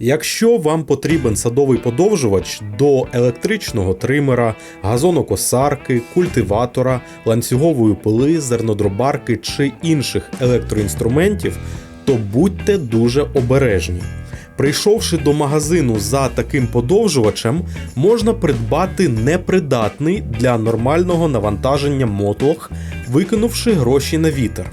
Якщо вам потрібен садовий подовжувач до електричного тримера, газонокосарки, культиватора, ланцюгової пили, зернодробарки чи інших електроінструментів, то будьте дуже обережні. Прийшовши до магазину за таким подовжувачем, можна придбати непридатний для нормального навантаження мотлох, викинувши гроші на вітер.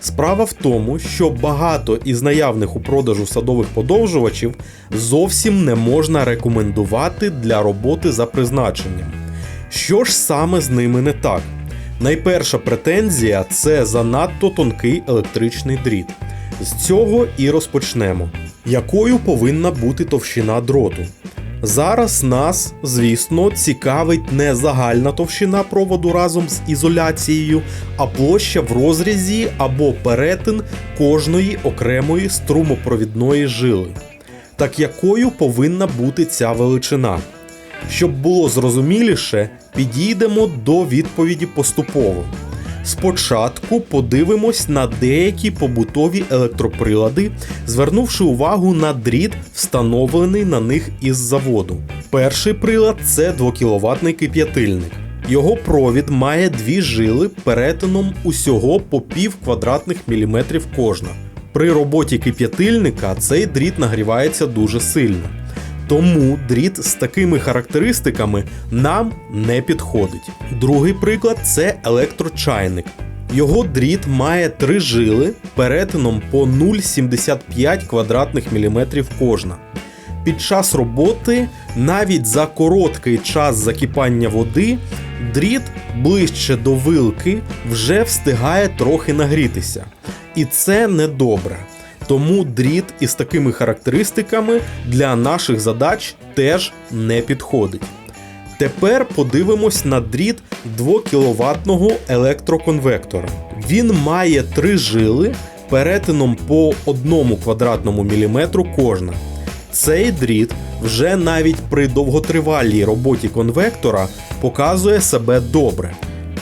Справа в тому, що багато із наявних у продажу садових подовжувачів зовсім не можна рекомендувати для роботи за призначенням. Що ж саме з ними не так? Найперша претензія це занадто тонкий електричний дріт. З цього і розпочнемо. Якою повинна бути товщина дроту? Зараз нас, звісно, цікавить не загальна товщина проводу разом з ізоляцією, а площа в розрізі або перетин кожної окремої струмопровідної жили. Так якою повинна бути ця величина? Щоб було зрозуміліше, підійдемо до відповіді поступово. Спочатку подивимось на деякі побутові електроприлади, звернувши увагу на дріт, встановлений на них із заводу. Перший прилад це 2 кВт кип'ятильник. Його провід має дві жили перетином усього по пів квадратних міліметрів кожна. При роботі кип'ятильника цей дріт нагрівається дуже сильно. Тому дріт з такими характеристиками нам не підходить. Другий приклад це електрочайник. Його дріт має три жили перетином по 0,75 квадратних міліметрів кожна. Під час роботи, навіть за короткий час закипання води, дріт ближче до вилки вже встигає трохи нагрітися. І це недобре. Тому дріт із такими характеристиками для наших задач теж не підходить. Тепер подивимось на дріт 2 кВт електроконвектора. Він має три жили перетином по 1 квадратному міліметру кожна. Цей дріт вже навіть при довготривалій роботі конвектора показує себе добре.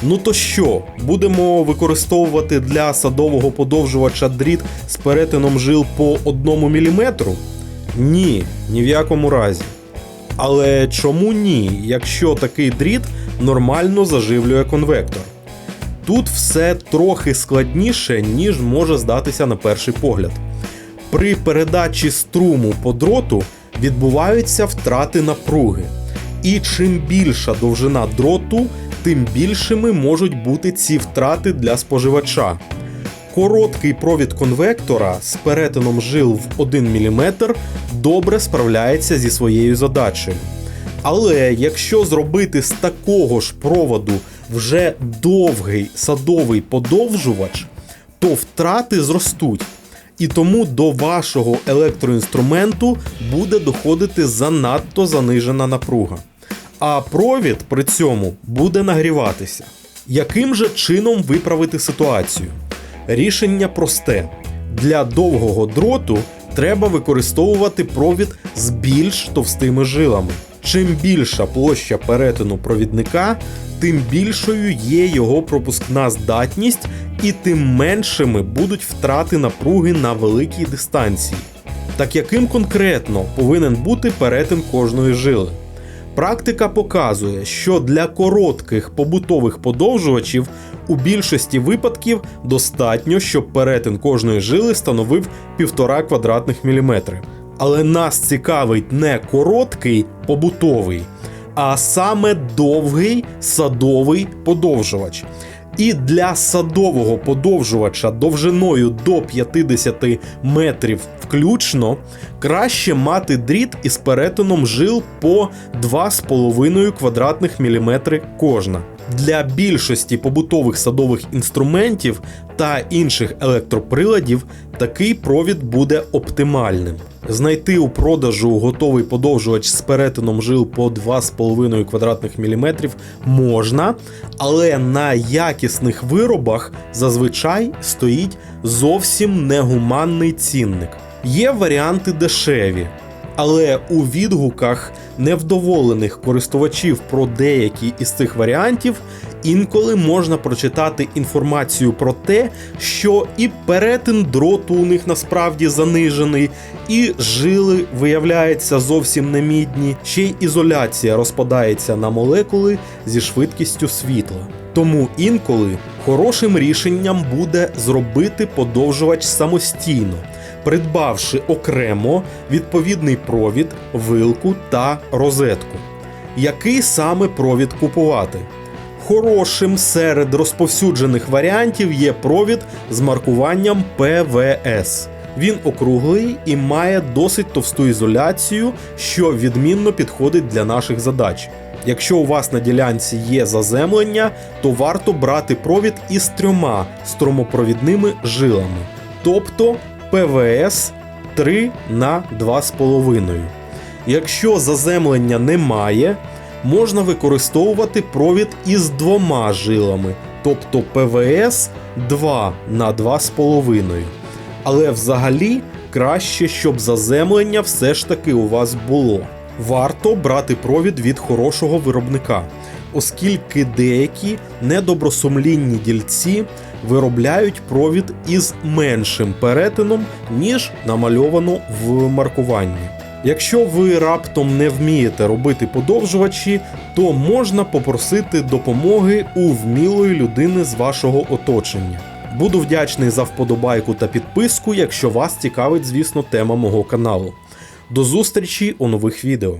Ну то що, будемо використовувати для садового подовжувача дріт з перетином жил по 1 мм? Ні, ні в якому разі. Але чому ні, якщо такий дріт нормально заживлює конвектор? Тут все трохи складніше, ніж може здатися на перший погляд. При передачі струму по дроту відбуваються втрати напруги. І чим більша довжина дроту, тим більшими можуть бути ці втрати для споживача. Короткий провід конвектора з перетином жил в 1 мм добре справляється зі своєю задачею. Але якщо зробити з такого ж проводу вже довгий садовий подовжувач, то втрати зростуть. І тому до вашого електроінструменту буде доходити занадто занижена напруга. А провід при цьому буде нагріватися. Яким же чином виправити ситуацію? Рішення просте: для довгого дроту треба використовувати провід з більш товстими жилами. Чим більша площа перетину провідника, тим більшою є його пропускна здатність і тим меншими будуть втрати напруги на великій дистанції. Так яким конкретно повинен бути перетин кожної жили? Практика показує, що для коротких побутових подовжувачів у більшості випадків достатньо, щоб перетин кожної жили становив 1,5 квадратних міліметри. Але нас цікавить не короткий побутовий, а саме довгий садовий подовжувач. І для садового подовжувача довжиною до 50 метрів включно краще мати дріт із перетином жил по 2,5 квадратних міліметри кожна. Для більшості побутових садових інструментів та інших електроприладів такий провід буде оптимальним. Знайти у продажу готовий подовжувач з перетином жил по 2,5 квадратних міліметрів можна, але на якісних виробах зазвичай стоїть зовсім негуманний цінник. Є варіанти дешеві, Але у відгуках невдоволених користувачів про деякі із цих варіантів інколи можна прочитати інформацію про те, що і перетин дроту у них насправді занижений, і жили виявляється зовсім не мідні, ще й ізоляція розпадається на молекули зі швидкістю світла. Тому інколи хорошим рішенням буде зробити подовжувач самостійно, придбавши окремо відповідний провід, вилку та розетку. Який саме провід купувати? Хорошим серед розповсюджених варіантів є провід з маркуванням ПВС. Він округлий і має досить товсту ізоляцію, що відмінно підходить для наших задач. Якщо у вас на ділянці є заземлення, то варто брати провід із трьома струмопровідними жилами, тобто ПВС 3 на 2,5. Якщо заземлення немає, можна використовувати провід із двома жилами, тобто ПВС 2 на 2,5. Але взагалі краще, щоб заземлення все ж таки у вас було. Варто брати провід від хорошого виробника, оскільки деякі недобросумлінні дільці виробляють провід із меншим перетином, ніж намальовано в маркуванні. Якщо ви раптом не вмієте робити подовжувачі, то можна попросити допомоги у вмілої людини з вашого оточення. Буду вдячний за вподобайку та підписку, якщо вас цікавить, звісно, тема мого каналу. До зустрічі у нових відео.